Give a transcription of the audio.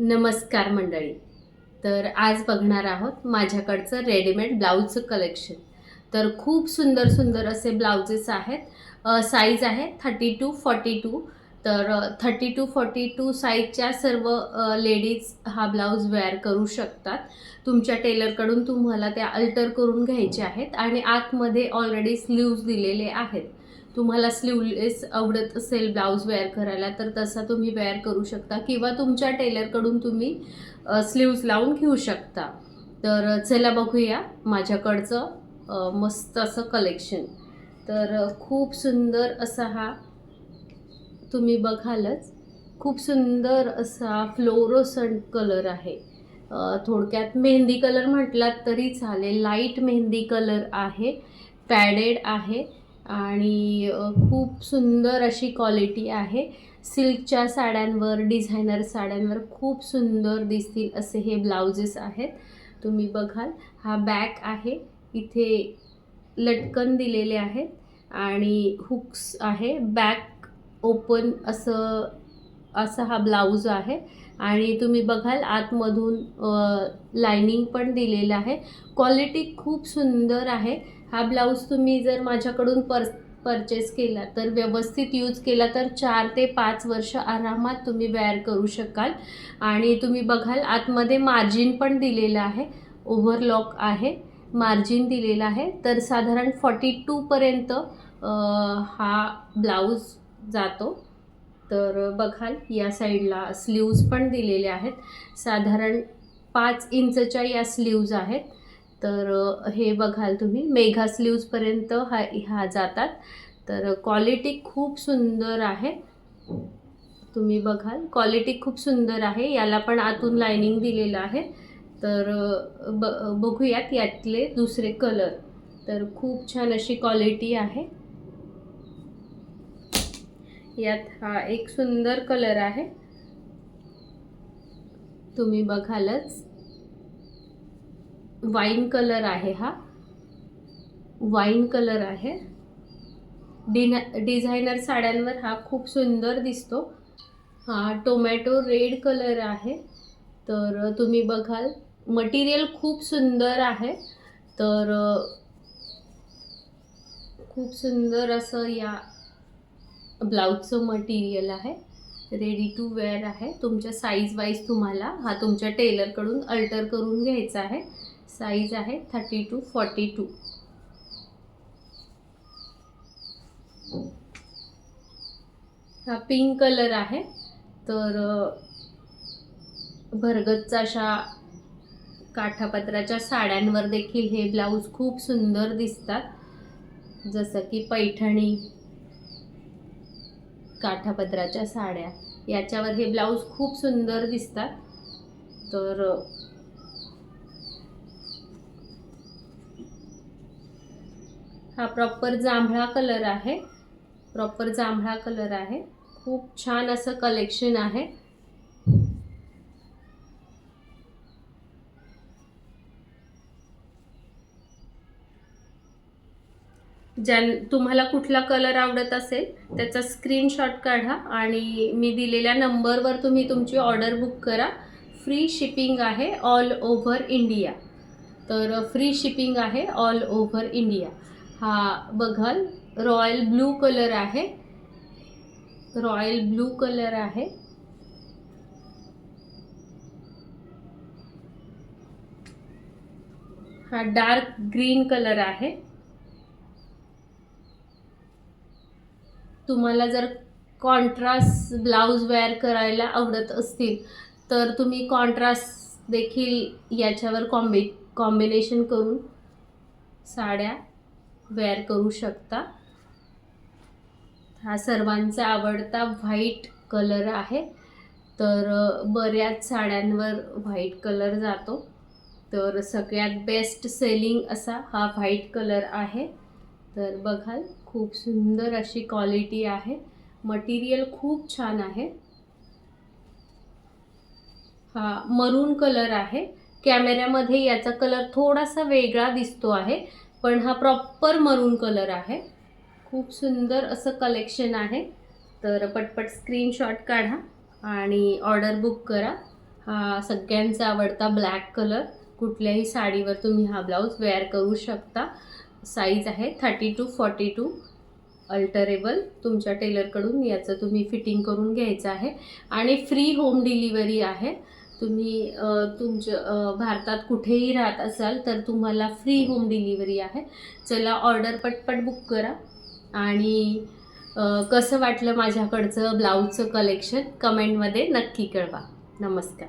नमस्कार मंडळी. तर आज बघणार आहोत माझ्याकडचं रेडीमेड ब्लाऊजचं कलेक्शन. तर खूप सुंदर सुंदर असे ब्लाउजेस आहेत. साईज आहे थर्टी टू फॉर्टी टू तर थर्टी टू फॉर्टी टू साईजच्या सर्व लेडीज हा ब्लाऊज वेअर करू शकतात. तुमच्या टेलरकडून तुम्हाला त्या अल्टर करून घ्यायचे आहेत आणि आतमध्ये ऑलरेडी स्लीव्ज दिलेले आहेत. तुम्हाला स्लीवलेस आवडत असेल ब्लाऊज वेअर करायला तर तसा तुम्ही वेअर करू शकता. किंवा तुमच्या टेलरकडून तुम्ही स्लीव्ज लावून घेऊ शकता. तर चला बघूया माझ्याकडचं मस्त असं कलेक्शन तर खूप सुंदर असा हा तुम्ही बघालच. खूप सुंदर असा फ्लोरोसंट कलर आहे. थोडक्यात मेहंदी कलर म्हटलात तरी चालेल. लाइट मेहंदी कलर आहे. पॅडेड आहे. आणि खूप सुंदर अशी क्वालिटी आहे. सिल्कच्या साड्यांवर डिझायनर साड्यांवर खूप सुंदर दिसतील असे हे ब्लाउजेस आहेत. तुम्ही बघाल हा बॅक आहे. इथे लटकन दिलेले आहेत आणि हुक्स आहे. बॅक ओपन असं असा हा ब्लाऊज आहे. आणि तुम्ही बघाल आतमधून लायनिंग पण दिलेलं आहे. क्वालिटी खूप सुंदर आहे. हा ब्लाऊज तुम्ही जर माझ्याकडून पर परचेस केला तर व्यवस्थित यूज केला तर चार ते पाच वर्ष आरामात तुम्ही वेअर करू शकाल. आणि तुम्ही बघाल आतमध्ये मार्जिन पण दिलेलं आहे. ओव्हरलॉक आहे. मार्जिन दिलेलं आहे. तर साधारण फॉर्टी टूपर्यंत हा ब्लाऊज जातो. तर बघाल या साईडला स्लीव्ज पण दिलेले आहेत. साधारण पाच इंचच्या या स्लीव्ज आहेत. तर हे बघाल तुम्ही. मेघा स्लीव्जपर्यंत हा ह्या जातात. तर क्वालिटी खूप सुंदर आहे. तुम्ही बघाल. क्वालिटी खूप सुंदर आहे. याला पण आतून लायनिंग दिलेलं आहे. तर ब बघूयात यातले दुसरे कलर तर खूप छान अशी क्वालिटी आहे. यात हा एक सुंदर कलर आहे. तुम्ही बघालच. वाईन कलर आहे हा. वाईन कलर आहे. डिना डिझायनर साड्यांवर हा खूप सुंदर दिसतो. हा टोमॅटो रेड कलर आहे. तर तुम्ही बघाल मटेरियल खूप सुंदर आहे. तर खूप सुंदर असं या ब्लाऊजचं मटेरियल आहे. रेडी टू वेअर आहे. तुमच्या साईज वाईज तुम्हाला हा तुमच्या टेलरकडून अल्टर करून घ्यायचा आहे. साईज आहे थर्टी टू फॉर्टी टू हा पिंक कलर आहे. तर भरगतचा अशा काठापत्राच्या साड्यांवर देखील हे ब्लाऊज खूप सुंदर दिसतात. जसं की पैठणी काठापत्राच्या साड्या याच्यावर हे ब्लाऊज खूप सुंदर दिसतात. तर हा प्रॉपर जांभळा कलर आहे. प्रॉपर जांभळा कलर आहे. खूप छान असं कलेक्शन आहे. ज्या तुम्हाला कुठला कलर आवडत असेल त्याचा स्क्रीनशॉट काढा आणि मी दिलेल्या नंबरवर तुम्ही तुमची ऑर्डर बुक करा. फ्री शिपिंग आहे ऑल ओव्हर इंडिया तर फ्री शिपिंग आहे ऑल ओव्हर इंडिया हा बघाल रॉयल ब्लू कलर आहे. रॉयल ब्लू कलर आहे. हा डार्क ग्रीन कलर आहे. तुम्हाला जर कॉन्ट्रास्ट ब्लाऊज वेअर करायला आवडत असतील तर तुम्ही कॉन्ट्रास्ट देखील याच्यावर कॉम्बि कॉम्बिनेशन करून साड्या वेअर करू शकता. हा सर्वांचा आवडता व्हाईट कलर आहे. तर बऱ्याच साड्यांवर व्हाईट कलर जातो. तर सगळ्यात बेस्ट सेलिंग असा हा व्हाईट कलर आहे. तर बघाल खूप सुंदर अशी क्वालिटी आहे. मटेरियल खूप छान आहे. हा मरून कलर आहे. कॅमेऱ्यामध्ये याचा कलर थोडासा वेगळा दिसतो आहे. पण हा प्रॉपर मरून कलर आहे. खूप सुंदर असं कलेक्शन आहे. तर पटपट स्क्रीनशॉट काढा आणि ऑर्डर बुक करा. हा सगळ्यांचा आवडता ब्लॅक कलर कुठल्याही साडीवर तुम्ही हा ब्लाऊज वेअर करू शकता. साईज आहे thirty two forty two alterable तुमच्या टेलरकडून याचं तुम्ही फिटिंग करून घ्यायचं आहे. आणि फ्री होम डिलिव्हरी आहे. तुम्ही तुमच्या भारतात कुठेही राहत असाल तर तुम्हाला फ्री होम डिलिव्हरी आहे. चला ऑर्डर पटपट बुक करा. आणि कसं वाटलं माझ्याकडचं ब्लाऊजचं कलेक्शन कमेंटमध्ये नक्की कळवा. नमस्कार.